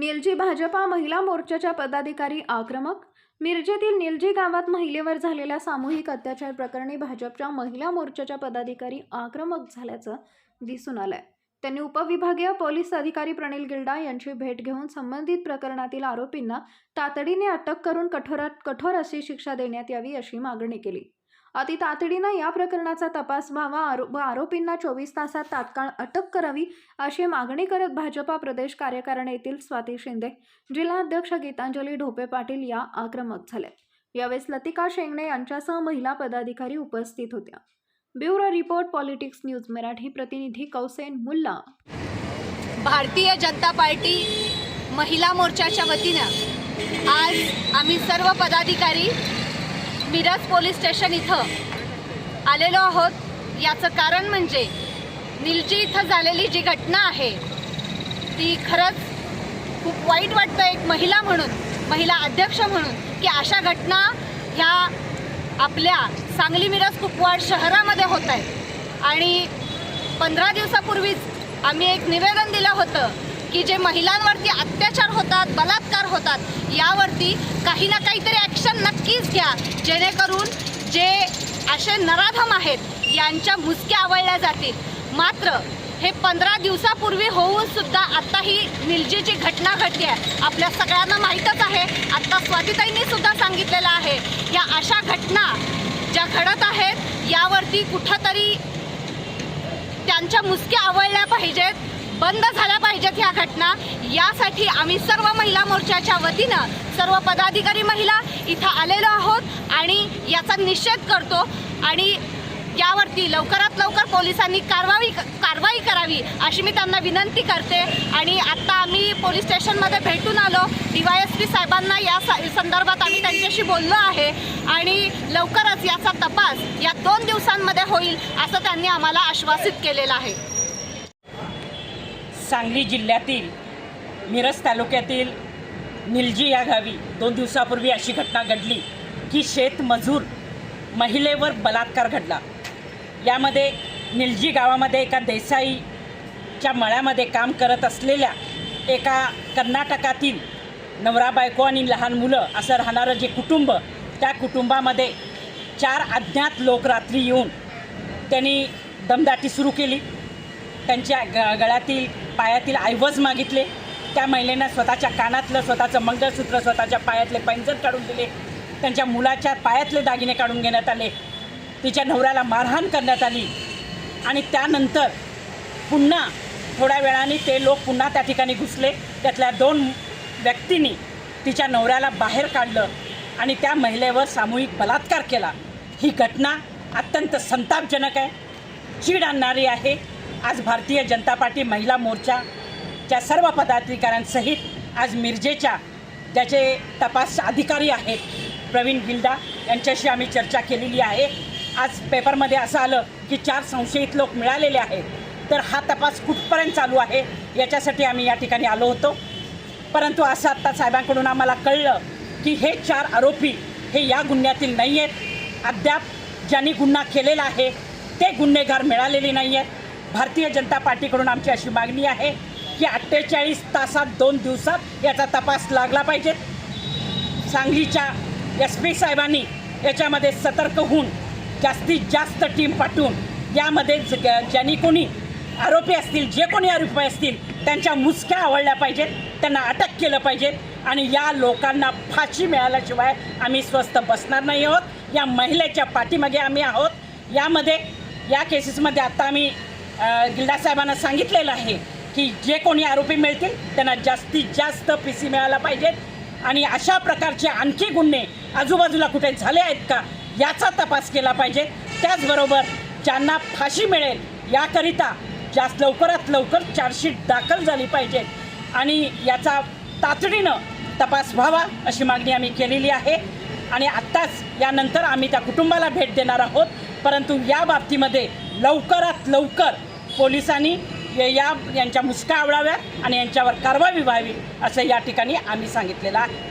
निलजी भाजपा महिला मोर्चाच्या पदाधिकारी आक्रमक? मिरजेतील निलजी गावात महिलेवर झालेल्या सामूहिक अत्याचार प्रकरणी भाजपच्या महिला मोर्चाच्या पदाधिकारी आक्रमक झाल्याचं दिसून आलंय. त्यांनी उपविभागीय पोलीस अधिकारी प्रणिल गिल्डा यांची भेट घेऊन संबंधित प्रकरणातील आरोपींना तातडीने अटक करून कठोरात कठोर अशी शिक्षा देण्यात यावी अशी मागणी केली. अति तातडीनं या प्रकरणाचा तपास व्हावा. आरो व आरोपींना चोवीस तासात तात्काळ अटक करावी अशी मागणी करत भाजपा प्रदेश कार्यकारिणीतील स्वाती शिंदे जिल्हाध्यक्ष गीतांजली ढोपे पाटील या आक्रमक झाल्या यावेळेस लतिका शेंगणे यांच्यासह महिला पदाधिकारी उपस्थित होत्या. Bureau report politics news Marathi प्रतिनिधी कौसेन मुल्ला. भारतीय जनता पार्टी महिला मोर्चाच्या वतीनं आज आम्ही सर्व पदाधिकारी मिरज पोलीस स्टेशन इथं आलेलो आहोत. याचं कारण म्हणजे निलजी इथं झालेली जी घटना आहे ती खरंच खूप वाईट वाटतं एक महिला म्हणून महिला अध्यक्ष म्हणून की अशा घटना ह्या आपल्या सांगली मिरज कुपवाड शहरामध्ये होत आहेत. आणि पंधरा दिवसापूर्वीच आम्ही एक निवेदन दिलं होतं की जे महिलांवरती अत्याचार होतात बलात्कार होतात यावरती काही ना काहीतरी ॲक्शन नक्कीच घ्या. जेणेकरून जे असे नराधम आहेत यांच्या मुसक्या आवळल्या जातील. मात्र हे पंधरा दिवसापूर्वी होऊन सुद्धा आत्ता ही निलजीची घटना घडली आहे. आपल्या सगळ्यांना माहीतच आहे. आत्ता स्वातीताईंनी सुद्धा सांगितलेलं आहे. या अशा घटना ज्या घडत आहेत यावरती कुठंतरी त्यांच्या मुसक्या आवळल्या पाहिजेत. बंद झाल्या पाहिजेत ह्या घटना. यासाठी आम्ही सर्व महिला मोर्चाच्या वतीनं सर्व पदाधिकारी महिला इथं आलेलो आहोत आणि याचा निषेध करतो. आणि यावरती लवकरात लवकर पोलिसांनी कारवाई कारवाई करावी अशी मी त्यांना विनंती करते. आणि आत्ता आम्ही पोलीस स्टेशनमध्ये भेटून आलो. डी वाय एस पी साहेबांना या सा- संदर्भात आम्ही त्यांच्याशी बोललो आहे. आणि लवकरच याचा तपास या दोन दिवसांमध्ये होईल असं त्यांनी आम्हाला आश्वासित केलेलं आहे. सांगली जिल्ह्यातील मिरज तालुक्यातील निलजी या गावी दोन दिवसापूर्वी अशी घटना घडली की शेतमजूर महिलेवर बलात्कार घडला. यामध्ये निलजी गावामध्ये एका देसाईच्या मळ्यामध्ये काम करत असलेल्या एका कर्नाटकातील नवरा बायको आणि लहान मुलं असं राहणारं जे कुटुंब त्या कुटुंबामध्ये चार अज्ञात लोक रात्री येऊन त्यांनी दमदाटी सुरू केली. त्यांच्या ग गळ्यातील पायातील ऐवज मागितले. त्या महिलेनं स्वतःच्या कानातलं स्वतःचं मंगळसूत्र स्वतःच्या पायातले पैंजर काढून दिले. त्यांच्या मुलाच्या पायातले दागिने काढून घेण्यात आले. तिच्या नवऱ्याला मारहाण करण्यात आली. आणि त्यानंतर पुन्हा थोड्या वेळाने ते लोक पुन्हा त्या ठिकाणी घुसले. त्यातल्या दोन व्यक्तींनी तिच्या नवऱ्याला बाहेर काढलं आणि त्या महिलेवर सामूहिक बलात्कार केला. ही घटना अत्यंत संतापजनक आहे. चीड आणणारी आहे. आज भारतीय जनता पार्टी महिला मोर्चाच्या सर्व पदाधिकाऱ्यांसहित आज मिरजेच्या ज्याचे तपास अधिकारी आहेत प्रवीण गिल्डा. यांच्याशी आम्ही चर्चा केलेली आहे. आज पेपरमध्ये असं आलं की चार संशयित लोक मिळालेले आहेत. तर हा तपास कुठपर्यंत चालू आहे याच्यासाठी आम्ही या ठिकाणी आलो होतो. परंतु असं आत्ता साहेबांकडून आम्हाला कळलं की हे चार आरोपी हे या गुन्ह्यातील नाही आहेत अद्याप ज्यांनी गुन्हा केलेला आहे ते गुन्हेगार मिळालेले नाही आहेत भारतीय जनता पार्टीकडून आमची अशी मागणी आहे की अठ्ठेचाळीस तासात दोन दिवसात याचा तपास लागला पाहिजे. सांगलीच्या एस पी साहेबांनी याच्यामध्ये सतर्क होऊन जास्तीत जास्त टीम पाठवून यामध्ये ज- ज्यांनी कोणी आरोपी असतील जे कोणी आरोपी असतील त्यांच्या मुसक्या आवडल्या पाहिजेत त्यांना अटक केलं पाहिजे आणि या लोकांना फाशी मिळाल्याशिवाय आम्ही स्वस्त बसणार नाही आहोत. या महिलेच्या पाठीमागे आम्ही आहोत. यामध्ये या केसेसमध्ये आता आम्ही गिल्डा साहेबांना सांगितलेलं आहे की जे कोणी आरोपी मिळतील त्यांना जास्तीत जास्त पी सी मिळाला पाहिजेत आणि अशा प्रकारचे आणखी गुन्हे आजूबाजूला कुठे झाले आहेत का याचा तपास केला पाहिजे. त्याचबरोबर ज्यांना फाशी मिळेल याकरिता जास्त लवकरात लवकर चार्जशीट दाखल झाली पाहिजे. आणि याचा तातडीनं तपास व्हावा अशी मागणी आम्ही केलेली आहे. आणि आत्ताच यानंतर आम्ही त्या कुटुंबाला भेट देणार आहोत. परंतु या बाबतीमध्ये लवकरात लवकर पोलिसांनी या यांच्या मुसका आवडाव्यात आणि यांच्यावर कारवाई व्हावी असं या ठिकाणी आम्ही सांगितलेलं आहे.